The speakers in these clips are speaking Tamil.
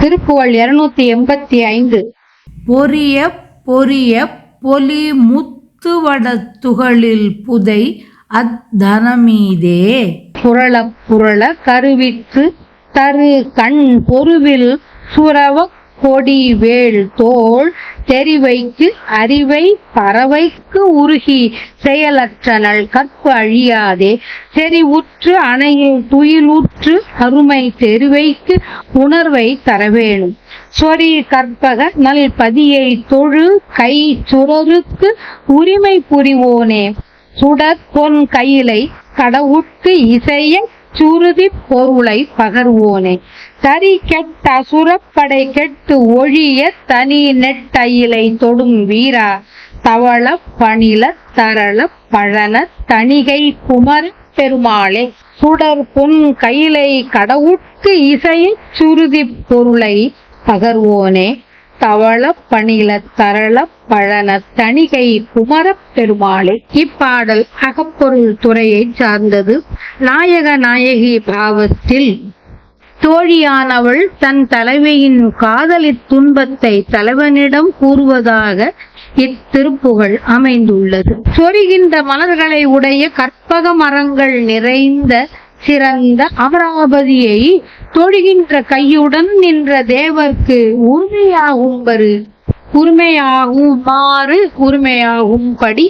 திருப்புகழ் இருநூத்தி எண்பத்தி ஐந்து. பொரிய பொரிய பொலி முத்துவடத் துகளில் புதை அத்தனமீதே. புரள புரள கருவிற்று தரு கண் பொருவில் சுரவ கொடி வேள் தோள் தெரிவைக்கு அறிவை பறவைக்கு உருகி செயலற்றனள் கற்பு அழியாதே. செறிவுற்று அணையில் துயிலுற்று அருமை தெரிவைக்கு உணர்வை தரவேணும். சொறி கற்பக நல் பதியை தொழு கை சுரருக்கு உரிமை புரிவோனே. சுடற் பொன் கையிலை கடவுட்கு இசைய சுருதி பொருளை பகர்வோனே. தரி கெட்ட அசுரப்படை கெட்டு ஒழிய தனி நெட்டையிலை தொடும் வீரா. தவள பணில தரள பழன தணிகை குமர பெருமாளே. சுடர் பொன் கையிலை கடவுட்கு இசைய சுருதி பொருளை பகர்வோனே. தவள பணில தரள பழன தணிகை குமரப் பெருமாளே. இப்பாடல் அகப்பொருள் துறையைச் சார்ந்தது. நாயக நாயகி பாவத்தில் தோழியானவள் தன் தலைவியின் காதலி துன்பத்தை தலைவனிடம் கூறுவதாக இத்திருப்புகழ் அமைந்துள்ளது. சொரிகின்ற மலர்களை உடைய கற்பக மரங்கள் நிறைந்த சிறந்த அமராவதியை தொழுகின்ற கையுடன் நின்ற தேவர்க்கு உரிமையாகும்பரு உரிமையாகுமாறு உரிமையாகும்படி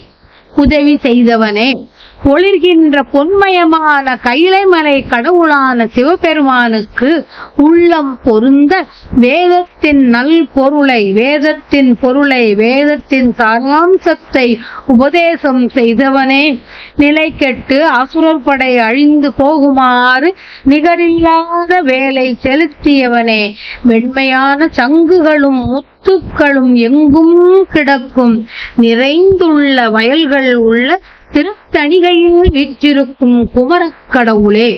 உதவி செய்தவனே. ஒளிர்கின்ற பொன்மயமான கைலைமலை கடவுளான சிவபெருமானுக்கு உள்ளம் பொருந்த வேதத்தின் நல் பொருளை வேதத்தின் பொருளை வேதத்தின் சாராம்சத்தை உபதேசம் செய்தவனே. நிலை கெட்டு அசுரர் படை அழிந்து போகுமாறு நிகரில்லாத வேலை செலுத்தியவனே. வெண்மையான சங்குகளும் முத்துக்களும் எங்கும் கிடக்கும். நிறைந்துள்ள வயல்கள் உள்ள திருத்தணிகையில் வீற்றிருக்கும் குமரக் கடவுளே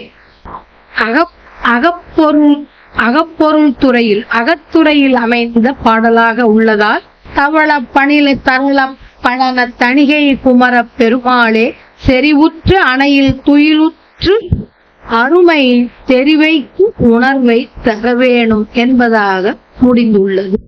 அகப் அகப்பொருள் அகப்பொருள் துறையில் அகத்துறையில் அமைந்த பாடலாக உள்ளதால் தவள பணில தரள பழன தணிகை குமரப் பெருமாளே செறிவுற்று அணையில் துயிலுற்று அருமை தெரிவைக்கு உணர்வை தர வேணும் என்பதாக முடிந்துள்ளது.